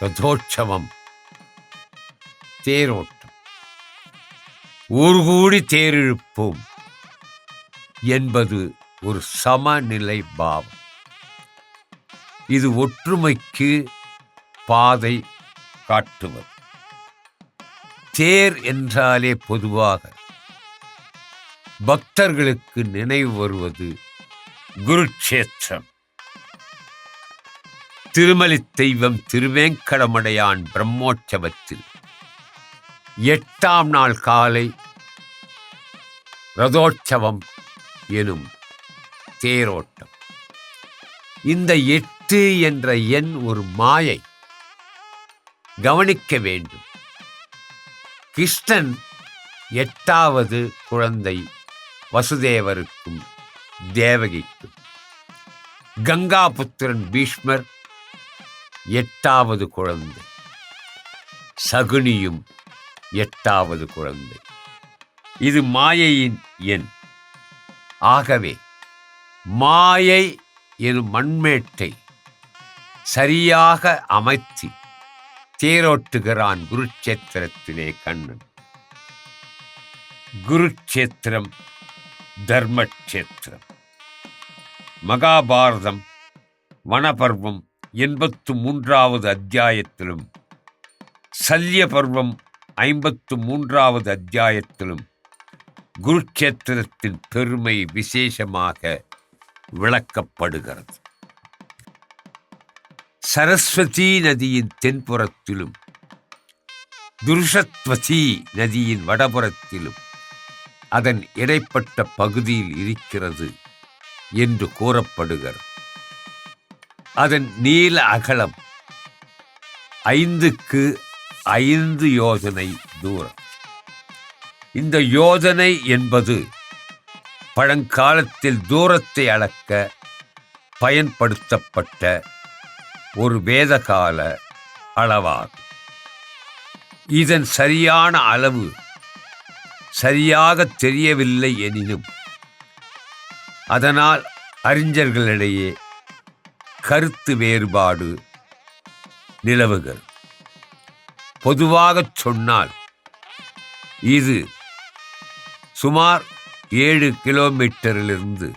ரதோற்சவம் தேரோட்டம். ஊர்கூடி தேரிழுப்போம் என்பது ஒரு சமநிலை பாவம். இது ஒற்றுமைக்கு பாதை காட்டுவது. தேர் என்றாலே பொதுவாக பக்தர்களுக்கு நினைவு வருவது குருக்ஷேத்திரம். திருமலி தெய்வம் திருவேங்கடமடையான் பிரம்மோற்சவத்தில். எட்டாம் நாள் காலை ரதோற்சவம் எனும் தேரோட்டம். இந்த எட்டு என்ற எண் ஒரு மாயை. கவனிக்க வேண்டும். கிருஷ்ணன் எட்டாவது குழந்தை வசுதேவருக்கும் தேவகிக்கும். கங்காபுத்திரன் பீஷ்மர் எட்டாவது குழந்தை. சகுனியும் எட்டாவது குழந்தை. இது மாயையின் எண். ஆகவே மாயை எனும் மண்மேட்டை சரியாக அமைத்து தேரோட்டுகிறான் குருட்சேத்திரத்திலே கண்ணன். குருட்சேத்திரம் தர்மக்ஷேத்திரம். மகாபாரதம் வனபர்வம் எண்பத்து மூன்றாவது அத்தியாயத்திலும் சல்ய பர்வம் ஐம்பத்து மூன்றாவது அத்தியாயத்திலும் குருக்ஷேத்திரத்தின் பெருமை விசேஷமாக விளக்கப்படுகிறது. சரஸ்வதி நதியின் தென்புறத்திலும் துருஷத்வதி நதியின் வடபுறத்திலும் அதன் இடைப்பட்ட பகுதியில் இருக்கிறது என்று கூறப்படுகிறது. அதன் நீள அகலம் ஐந்துக்கு ஐந்து யோஜனை தூரம். இந்த யோஜனை என்பது பழங்காலத்தில் தூரத்தை அளக்க பயன்படுத்தப்பட்ட ஒரு வேதகால அளவாகும். இதன் சரியான அளவு சரியாக தெரியவில்லை எனினும் அதனால் அறிஞர்களிடையே கருத்து வேறுபாடு நிலவுகிறது பொதுவாக சொன்னால் இது சுமார் ஏழு கிலோமீட்டரிலிருந்து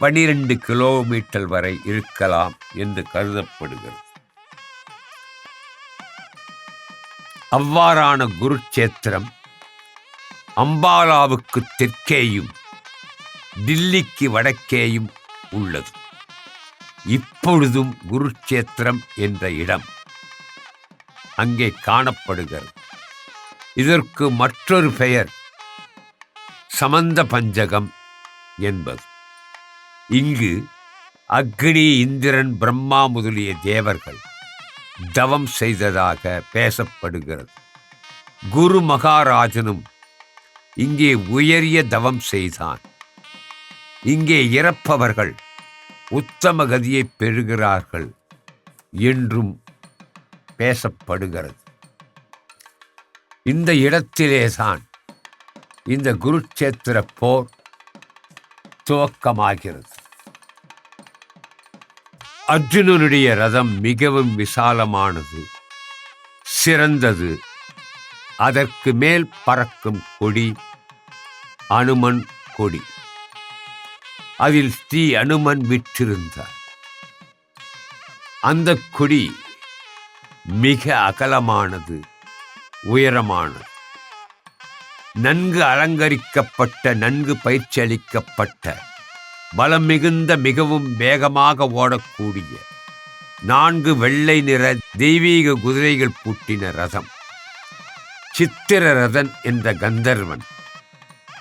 பனிரெண்டு கிலோமீட்டர் வரை இருக்கலாம் என்று கருதப்படுகிறது. அவ்வாறான குருட்சேத்திரம் அம்பாலாவுக்கு தெற்கேயும் டில்லிக்கு வடக்கேயும் உள்ளது. இப்பொழுதும் குருக்ஷேத்திரம் என்ற இடம் அங்கே காணப்படுகிறது. இதற்கு மற்றொரு பெயர் சமந்த பஞ்சகம் என்பது. இங்கு அக்னி இந்திரன் பிரம்மா முதலிய தேவர்கள் தவம் செய்ததாக பேசப்படுகிறது. குரு மகாராஜனும் இங்கே உயரிய தவம் செய்தான். இங்கே இறப்பவர்கள் உத்தம கதியை பெறுகிறார்கள் என்றும் பேசப்படுகிறது. இந்த இடத்திலேதான் இந்த குருட்சேத்திர போர் துவக்கமாகிறது. அர்ஜுனனுடைய ரதம் மிகவும் விசாலமானது சிறந்தது. அதற்கு மேல் பறக்கும் கொடி அனுமன் கொடி. அதில் ஸ்ரீ அனுமன் விற்றிருந்தார். அந்த கொடி மிக அகலமானது உயரமானது. நன்கு அலங்கரிக்கப்பட்ட நன்கு பயிற்சி அளிக்கப்பட்ட பலம் மிகுந்த மிகவும் வேகமாக ஓடக்கூடிய நான்கு வெள்ளை நிற தெய்வீக குதிரைகள் பூட்டின ரதம். சித்திர ரதன் என்ற கந்தர்வன்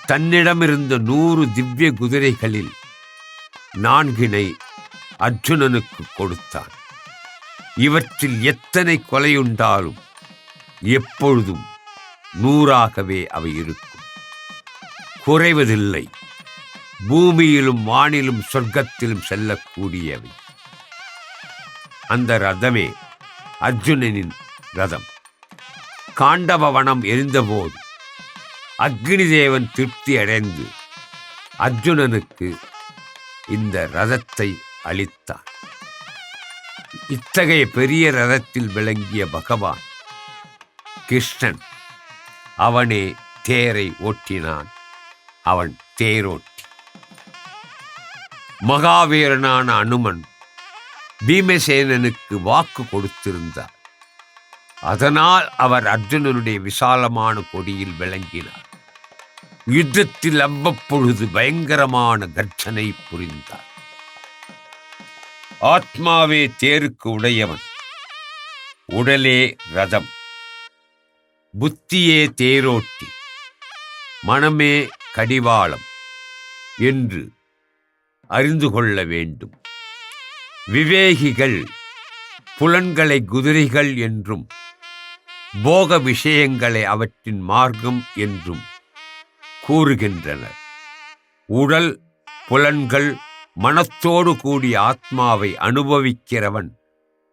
தன்னிடமிருந்த நூறு திவ்ய குதிரைகளில் நான்கினை அர்ஜுனனுக்கு கொடுத்தான். இவற்றில் எத்தனை கொலையுண்டாலும் எப்பொழுதும் நூறாகவே அவை இருக்கும். குறைவதில்லை. பூமியிலும் வானிலும் சொர்க்கத்திலும் செல்லக்கூடியவை. அந்த ரதமே அர்ஜுனனின் ரதம். காண்டவ வனம் எரிந்தபோது அக்னி தேவன் திருப்தி அடைந்து அர்ஜுனனுக்கு இந்த ரதத்தை அளித்தார் இத்தகைய பெரிய ரதத்தில் விளங்கிய பகவான் கிருஷ்ணன் அவனே தேரை ஓட்டினான். அவன் தேரோட்டி. மகாவீரனான அனுமன் பீமசேனனுக்கு வாக்கு கொடுத்திருந்தார். அதனால் அவர் அர்ஜுனனுடைய விசாலமான கொடியில் விளங்கினார். யுத்தத்தில் அவ்வப்பொழுது பயங்கரமான கர்ஜனை புரிந்தார். ஆத்மாவே தேருக்கு உடையவன். உடலே ரதம். புத்தியே தேரோட்டி. மனமே கடிவாளம் என்று அறிந்து கொள்ள வேண்டும். விவேகிகள் புலன்களை குதிரைகள் என்றும் போக விஷயங்களை அவற்றின் மார்க்கம் என்றும் கூறுகின்றனர் உடல் புலன்கள் மனத்தோடு கூடிய ஆத்மாவை அனுபவிக்கிறவன்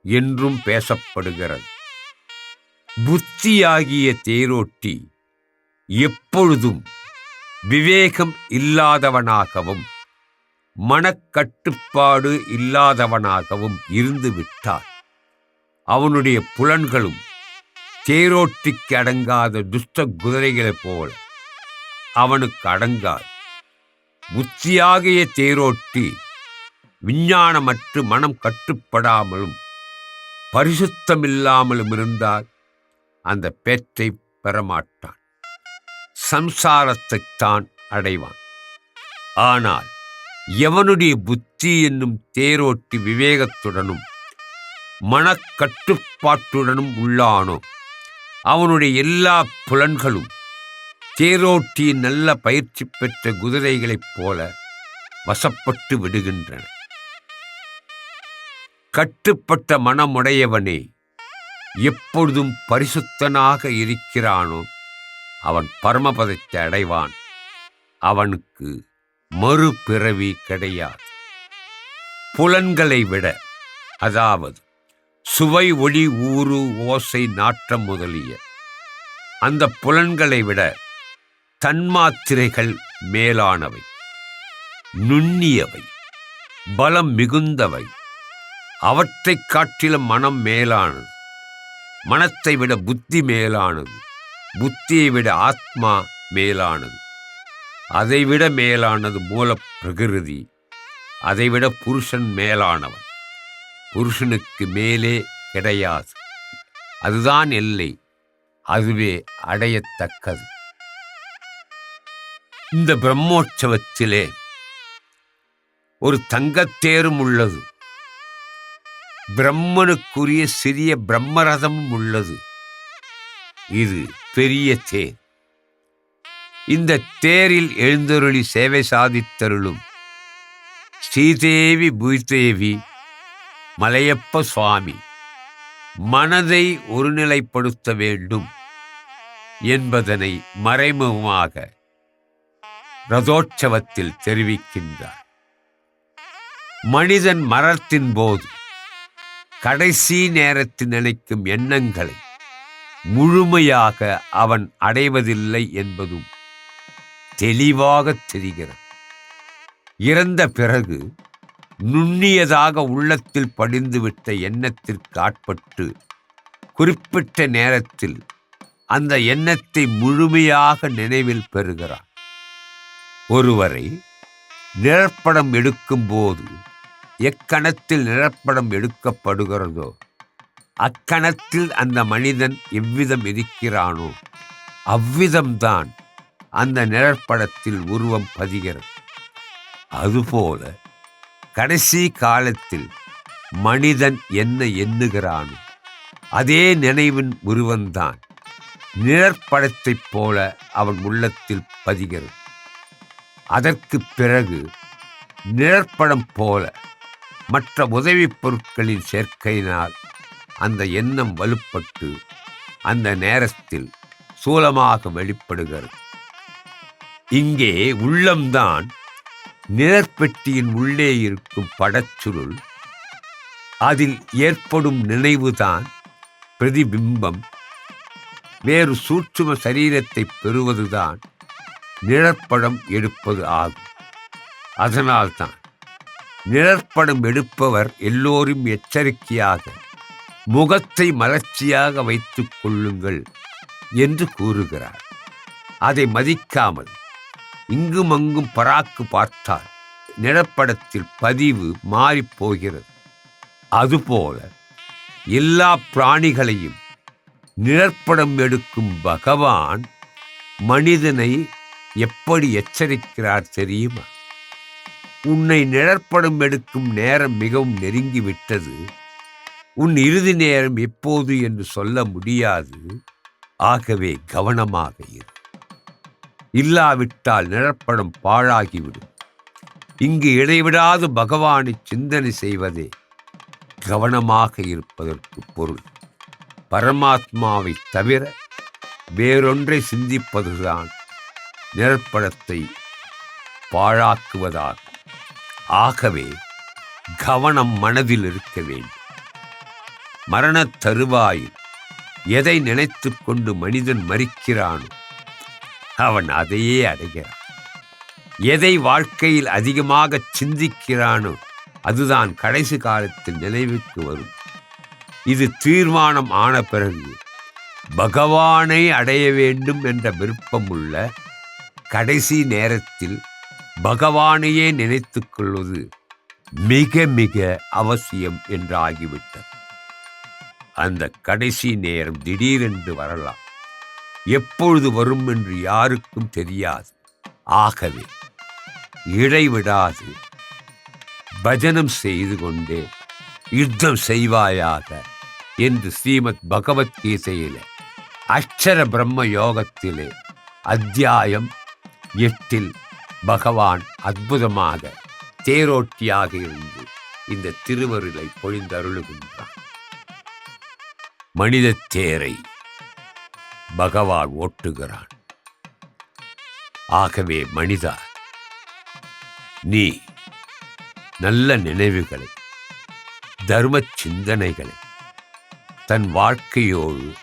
என்றும் பேசப்படுகிறது. புத்தியாகிய தேரோட்டி எப்பொழுதும் விவேகம் இல்லாதவனாகவும் மனக்கட்டுப்பாடு இல்லாதவனாகவும் இருந்து விட்டார் அவனுடைய புலன்களும் தேரோட்டிக்கு அடங்காத துஷ்ட குதிரைகளைப் போல அவனுக்கு அடங்காது. புத்தியாகிய தேரோட்டி விஞ்ஞானமற்று மனம் கட்டுப்படாமலும் பரிசுத்தமில்லாமலும் இருந்தால் அந்த பேற்றை பெறமாட்டான். சம்சாரத்தைத்தான் அடைவான். ஆனால் எவனுடைய புத்தி என்னும் தேரோட்டி விவேகத்துடனும் மனக்கட்டுப்பாட்டுடனும் உள்ளானோ அவனுடைய எல்லா புலன்களும் தேரோட்டி நல்ல பயிற்சி பெற்ற குதிரைகளைப் போல வசப்பட்டு விடுகின்றன. கட்டுப்பட்ட மனமுடையவனே எப்பொழுதும் பரிசுத்தனாக இருக்கிறானோ அவன் பரமபதத்தை அடைவான். அவனுக்கு மறுபிறவி கிடையாது. புலன்களை விட அதாவது சுவை ஒளி ஊறு ஓசை நாற்றம் முதலிய அந்த புலன்களை விட தன்மாத்திரைகள் மேலானவை நுண்ணியவை பலம் மிகுந்தவை. அவற்றைக் காட்டிலும் மனம் மேலானது மனத்தை விட புத்தி மேலானது புத்தியை விட ஆத்மா மேலானது. அதைவிட மேலானது மூல பிரகிருதி அதைவிட புருஷன் மேலானவன். புருஷனுக்கு மேலே கிடையாது. அதுதான் எல்லை அதுவே அடையத்தக்கது. இந்த பிரம்மோற்சவத்திலே ஒரு தங்கத்தேரும் உள்ளது. பிரம்மனுக்குரிய சிறிய பிரம்மரதமும் உள்ளது. இது பெரிய தேர். இந்த தேரில் எழுந்தருளி சேவை சாதித்தருளும் ஸ்ரீதேவி பூதேவி மலையப்ப சுவாமி மனதை ஒருநிலைப்படுத்த வேண்டும் என்பதனை மறைமுகமாக ரதோற்சவத்தில் தெரிவிக்கின்றார். மனிதன் மரத்தின் போது கடைசி நேரத்தில் நினைக்கும் எண்ணங்களை முழுமையாக அவன் அடைவதில்லை என்பதும் தெளிவாக தெரிகிறது. இறந்த பிறகு நுண்ணியதாக உள்ளத்தில் படிந்துவிட்ட எண்ணத்திற்கு ஆட்பட்டு குறிப்பிட்ட நேரத்தில் அந்த எண்ணத்தை முழுமையாக நினைவில் பெறுகிறான். ஒருவரை நிழற்படம் எடுக்கும்போது எக்கணத்தில் நிழற்படம் எடுக்கப்படுகிறதோ அக்கணத்தில் அந்த மனிதன் எவ்விதம் இருக்கிறானோ அவ்விதம்தான் அந்த நிழற்படத்தில் உருவம் பதிகிறது. அதுபோல கடைசி காலத்தில் மனிதன் என்ன எண்ணுகிறானோ அதே நினைவின் உருவந்தான் நிழற்படத்தைப் போல அவன் உள்ளத்தில் பதிகிறது. அதற்கு பிறகு நிழற்படம் போல மற்ற உதவிப் பொருட்களின் சேர்க்கையினால் அந்த எண்ணம் வலுப்பட்டு அந்த நேரத்தில் சூலமாக வெளிப்படுகிறது. இங்கே உள்ளம்தான் நிழற்பெட்டியின் உள்ளே இருக்கும் படச்சுருள் அதில் ஏற்படும் நினைவுதான் பிரதிபிம்பம். வேறு சூட்சும சரீரத்தை பெறுவதுதான் நிழற்படம் எடுப்பது ஆகும். அதனால்தான் நிழற்படம் எடுப்பவர் எல்லோரும் எச்சரிக்கையாக முகத்தை மலர்ச்சியாக வைத்துக் கொள்ளுங்கள் என்று கூறுகிறார். அதை மதிக்காமல் இங்கும் அங்கும் பராக்கு பார்த்தால் நிழற்படத்தில் பதிவு மாறிப் போகிறது அதுபோல எல்லா பிராணிகளையும் நிழற்படம் எடுக்கும் பகவான் மனிதனை எப்படி எச்சரிக்கிறார் தெரியுமா? உன்னை நிழற்படம் எடுக்கும் நேரம் மிகவும் நெருங்கிவிட்டது. உன் இறுதி நேரம் எப்போது என்று சொல்ல முடியாது. ஆகவே கவனமாக இரு. இல்லாவிட்டால் நிழற்படம் பாழாகிவிடும். இங்கு இடைவிடாது பகவானை சிந்தனை செய்வதே கவனமாக இருப்பதற்கு பொருள். பரமாத்மாவை தவிர வேறொன்றை சிந்திப்பதுதான் நிழற்படத்தை பாழாக்குவதாகும் ஆகவே கவனம் மனதில் இருக்க வேண்டும். மரணத் தருவாயில் எதை நினைத்துக் கொண்டு மனிதன் மறிக்கிறானோ அவன் அதையே அடைகிறான். எதை வாழ்க்கையில் அதிகமாக சிந்திக்கிறானோ அதுதான் கடைசி காலத்தில் நினைவுக்கு வரும். இது தீர்மானம் ஆன பிறகு பகவானை அடைய வேண்டும் என்ற விருப்பமுள்ள கடைசி நேரத்தில் பகவானையே நினைத்துக் கொள்வது மிக மிக அவசியம் என்று ஆகிவிட்டது அந்த கடைசி நேரம் திடீரென்று வரலாம். எப்பொழுது வரும் என்று யாருக்கும் தெரியாது. ஆகவே இடைவிடாது. பஜனம் செய்து கொண்டே யுத்தம் செய்வாயாக என்று ஸ்ரீமத் பகவத்கீதையிலே அக்ஷர பிரம்ம யோகத்திலே அத்தியாயம் எட்டில் பகவான் அற்புதமாக தேரோட்டியாக இருந்து இந்த திருவருளை பொழிந்தருளுகின்றான். மனித தேரை பகவான் ஓட்டுகிறான். ஆகவே மனிதா நீ நல்ல நினைவுகளை தர்ம சிந்தனைகளை தன் வாழ்க்கையோடு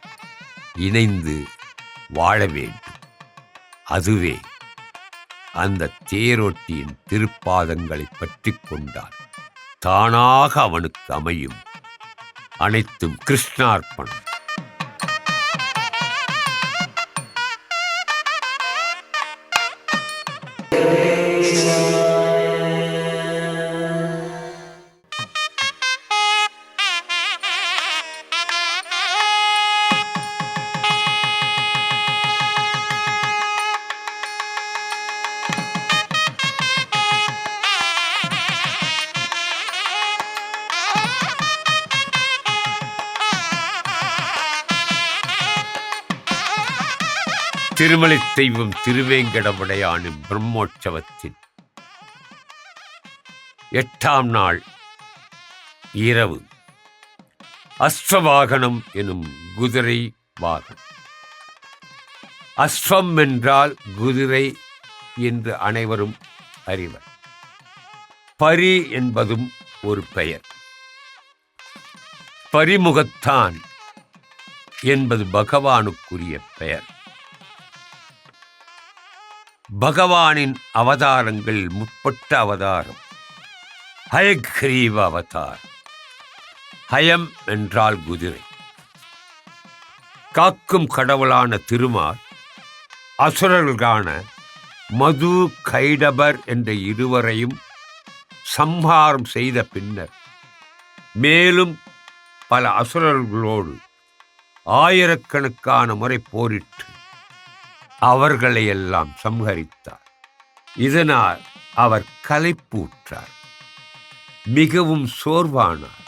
இணைந்து வாழ வேண்டும். அதுவே அந்த தேரோட்டியின் திருப்பாதங்களை பற்றி கொண்டால் தானாக அவனுக்கு அமையும் அனைத்தும் கிருஷ்ணார்ப்பணம். திருமலை தெய்வம் திருவேங்கடமுடையானின் பிரம்மோற்சவத்தின் எட்டாம் நாள் இரவு. அஸ்வவாகனம் எனும் குதிரை வாகனம். அஸ்வம் என்றால் குதிரை என்று அனைவரும் அறிவர். பரி என்பதும் ஒரு பெயர். பரிமுகத்தான் என்பது பகவானுக்குரிய பெயர். பகவானின் அவதாரங்கள் முற்பட்ட அவதாரம். ஹயக்ரீவ அவதார் ஹயம் என்றால் குதிரை. காக்கும் கடவுளான திருமால் அசுரர்களான மது கைடபர் என்ற இருவரையும் சம்ஹாரம் செய்த பின்னர் மேலும் பல அசுரர்களோடு ஆயிரக்கணக்கான முறை போரிட்டு அவர்களை எல்லாம் சம்ஹரித்தார். இதனால் அவர் கலைப்பூற்றார் மிகவும் சோர்வானார்.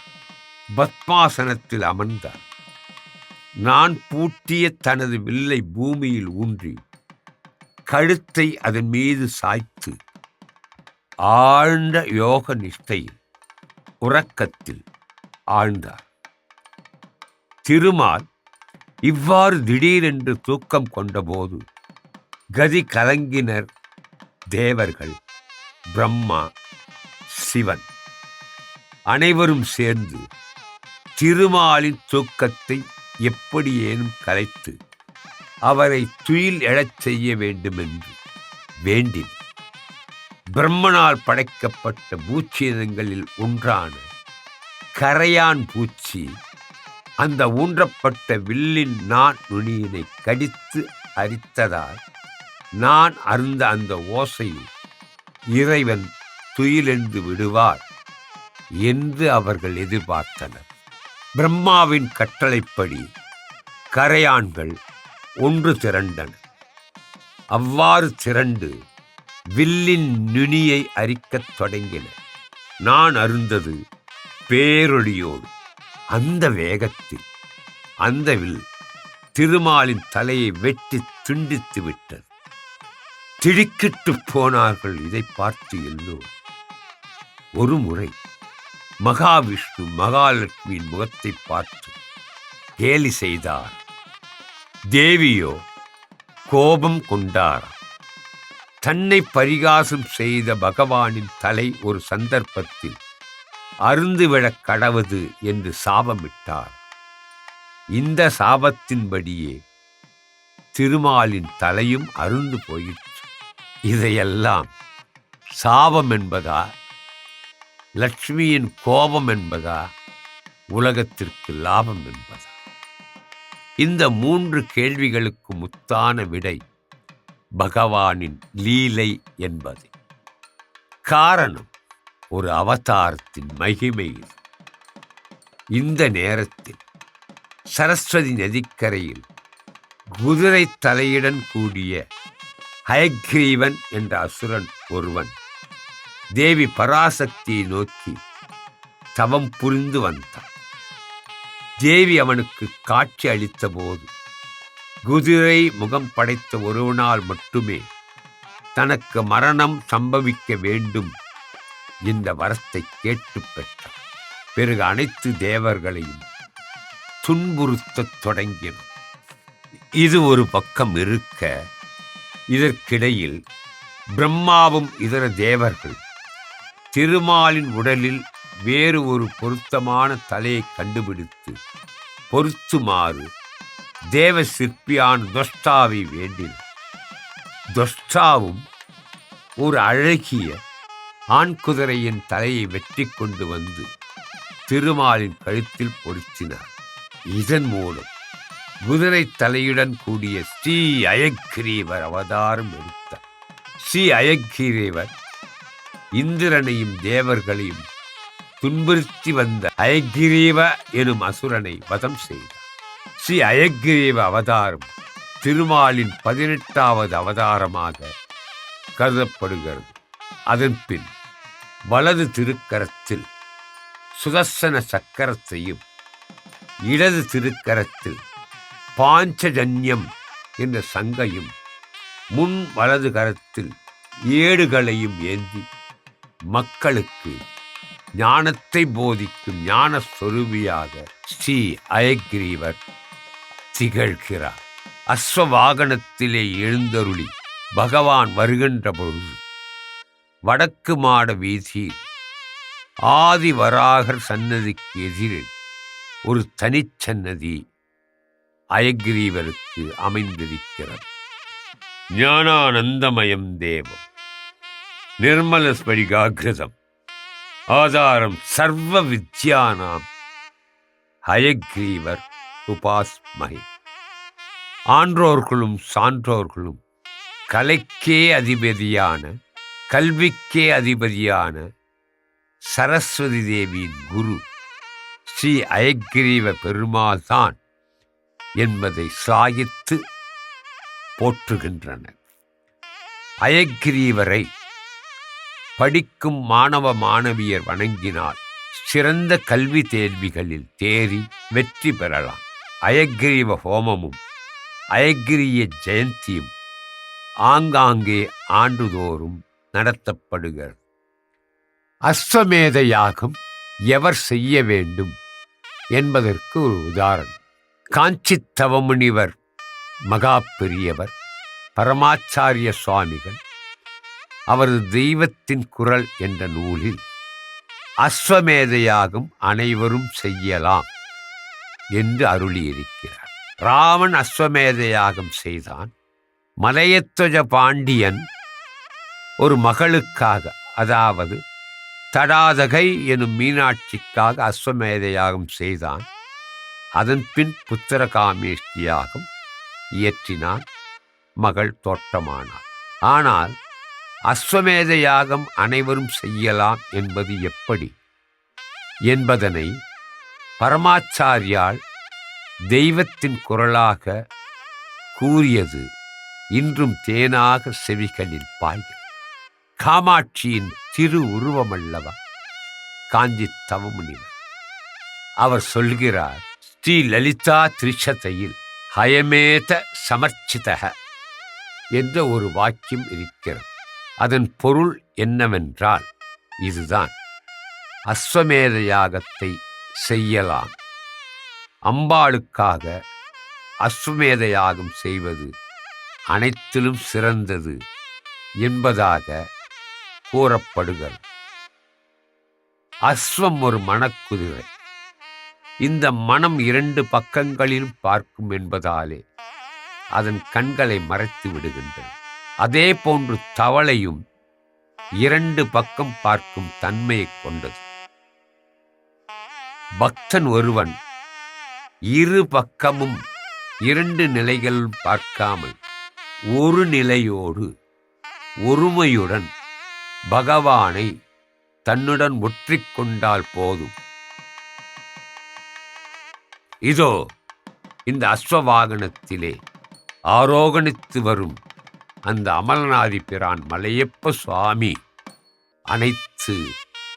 பத்மாசனத்தில் அமர்ந்தார். நான் பூட்டிய தனது வில்லை பூமியில் ஊன்றி கழுத்தை அதன் மீது சாய்த்து ஆழ்ந்த யோக நிஷ்டையில் உறக்கத்தில் ஆழ்ந்தார். திருமால் இவ்வாறு திடீரென்று தூக்கம் கொண்டபோது கதி கலங்கினர் தேவர்கள் பிரம்மா சிவன். அனைவரும் சேர்ந்து திருமாலின் தூக்கத்தை எப்படியேனும் கலைத்து அவரை துயில் எழச் செய்ய வேண்டுமென்று வேண்டின் பிரம்மனால் படைக்கப்பட்ட பூச்சியினங்களில் ஒன்றான கரையான் பூச்சி அந்த ஊன்றப்பட்ட வில்லின் நான் நுனியினை கடித்து அரித்ததால் நான் அருந்த அந்த ஓசையில் இறைவன் துயிலென்று விடுவார் என்று அவர்கள் எதிர்பார்த்தனர். பிரம்மாவின் கட்டளைப்படி கரையான்கள் ஒன்று திரண்டன. அவ்வாறு திரண்டு வில்லின் நுனியை அரிக்கத் தொடங்கின. நான் அருந்தது பேரொழியோடு அந்த வேகத்தில் அந்த வில் திருமாலின் தலையை வெட்டி துண்டித்து விட்டது. திடுக்கிட்டு போனார்கள் இதை பார்த்து எல்லோரும். ஒரு முறை மகாவிஷ்ணு மகாலட்சுமியின் முகத்தை பார்த்து கேலி செய்தார். தேவியோ கோபம் கொண்டார்? தன்னை பரிகாசம் செய்த பகவானின் தலை ஒரு சந்தர்ப்பத்தில் அருந்துவிடக் கடவது என்று சாபமிட்டார். இந்த சாபத்தின்படியே திருமாலின் தலையும் அருந்து போயிற்று. இதையெல்லாம் சாபம் என்பதா? லட்சுமியின் கோபம் என்பதா? உலகத்திற்கு லாபம் என்பதா? இந்த மூன்று கேள்விகளுக்கு முத்தான விடை பகவானின் லீலை என்பது. காரணம் ஒரு அவதாரத்தின் மகிமை இந்த நேரத்தில் சரஸ்வதி நதிக்கரையில் குதிரை தலையுடன் கூடிய ஹயக்ரீவன் என்ற அசுரன் ஒருவன். தேவி பராசக்தியை நோக்கி தவம் புரிந்து வந்தான். தேவி அவனுக்கு காட்சி அளித்த போது குதிரை முகம் படைத்த ஒருவனால் மட்டுமே தனக்கு மரணம் சம்பவிக்க வேண்டும் இந்த வரத்தை கேட்டு பெற்றான். பிறகு அனைத்து தேவர்களையும் துன்புறுத்தத் தொடங்கின இது ஒரு பக்கம் இருக்க இதற்கிடையில் பிரம்மாவும் இதர தேவர்கள் திருமாலின் உடலில் வேறு ஒரு பொருத்தமான தலையை கண்டுபிடித்து பொருத்துமாறு தேவ சிற்பியான் தொஸ்டாவை வேண்டினார். தொஸ்டாவும் ஒரு அழகிய ஆண் குதிரையின் தலையை வெட்டி கொண்டு வந்து திருமாலின் கழுத்தில் பொருத்தினார். இதன் மூலம் குதிரை தலையுடன் கூடிய ஸ்ரீ அயக்கிரீவர் அவதாரம் எடுத்தார். ஸ்ரீ அயக்கிரீவர் இந்திரனையும் தேவர்களையும் துன்புறுத்தி வந்த அயக்கிரீவ எனும் அசுரனை வதம் செய்தார். ஸ்ரீ அயக்கிரீவ அவதாரம் திருமாலின் பதினெட்டாவது அவதாரமாக கருதப்படுகிறது. அதன் பின் வலது திருக்கரத்தில் சுதர்சன சக்கரத்தையும் இடது திருக்கரத்தில் பாஞ்சஜன்யம் என்ற சங்கையும் முன் வலது கரத்தில் ஏடுகளையும் ஏந்தி மக்களுக்கு ஞானத்தை போதிக்கும் ஞான சொருவியாக ஸ்ரீ அயக்ரீவர் திகழ்கிறார். அஸ்வவாகனத்திலே எழுந்தருளி பகவான் வருகின்ற பொழுது வடக்கு மாட வீதியில் ஆதிவராகர் சன்னதிக்கு எதிரில் ஒரு தனிச்சன்னதி அயக்ரீவருக்கு அமைந்திருக்கிறது. ஞானானந்தமயம் தேவம். நிர்மல ஸ்படிகாகிருதம் ஆதாரம் சர்வ வித்யானாம் ஹயக்ரீவர் உபாஸ்மகை. ஆன்றோர்களும் சான்றோர்களும் கலைக்கே அதிபதியான கல்விக்கே அதிபதியான சரஸ்வதி தேவியின் குரு ஸ்ரீ அயக்ரீவ பெருமாள்தான். என்பதை சாய்த்து போற்றுகின்றன அயக்கிரீவரை படிக்கும் மாணவ மாணவியர் வணங்கினால் சிறந்த கல்வி தேர்விகளில் தேறி வெற்றி பெறலாம். அயக்கிரீவ ஹோமமும் அயக்கிரிய ஜெயந்தியும் ஆங்காங்கே ஆண்டுதோறும் நடத்தப்படுகிறது. அஸ்வமேத யாகம் எவர் செய்ய வேண்டும் என்பதற்கு ஒரு உதாரணம். காஞ்சி தவமுனிவர் மகா பெரியவர் பரமாச்சாரிய சுவாமிகள் அவரது தெய்வத்தின் குரல் என்ற நூலில் அஸ்வமேதையாகும் அனைவரும் செய்யலாம் என்று அருளியிருக்கிறார். ராமன் அஸ்வமேதையாகம் செய்தான். மலையத்வஜ பாண்டியன் ஒரு மகளுக்காக அதாவது தடாதகை எனும் மீனாட்சிக்காக அஸ்வமேதையாகம் செய்தான். அதன் பின் புத்திரகாமேஷ்டி இயற்றினான் மகள் தோட்டமானார் ஆனால் அஸ்வமேத யாகம் அனைவரும் செய்யலாம் என்பது எப்படி? என்பதனை பரமாச்சாரியால் தெய்வத்தின் குரலாக கூறியது இன்றும் தேனாக செவிகளில் பாய்கிறது காமாட்சியின் திரு உருவமல்லவா காஞ்சி தவமுனிவர். அவர் சொல்கிறார் ஸ்ரீ லலிதா திரிஷதையில் ஹயமேத சமர்ச்சிதக என்ற ஒரு வாக்கியம் இருக்கிறது. அதன் பொருள் என்னவென்றால் இதுதான். அஸ்வமேத யாகத்தை செய்யலாம். அம்பாளுக்காக அஸ்வமேத யாகம் செய்வது அனைத்திலும் சிறந்தது என்பதாக கூறப்படுகிறது. அஸ்வம் ஒரு மணக்குதிரை. இந்த மனம் இரண்டு பக்கங்களிலும் பார்க்கும் என்பதாலே அதன் கண்களை மறைத்து விடுகின்றன. அதே போன்று தவளையும் இரண்டு பக்கம் பார்க்கும் தன்மையை கொண்டது. பக்தன் ஒருவன் இரு பக்கமும் இரண்டு நிலைகள் பார்க்காமல் ஒரு நிலையோடு ஒருமையுடன் பகவானை தன்னுடன் ஒற்றிக்கொண்டால் போதும். இதோ இந்த அஸ்வவாகனத்திலே ஆரோகணித்து வரும் அந்த அமலநாதி பிரான் மலையப்ப சுவாமி அனைத்து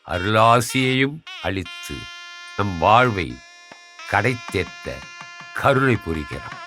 அருளாசியையும் அளித்து நம் வாழ்வை கடை கருணை புரிகிறான்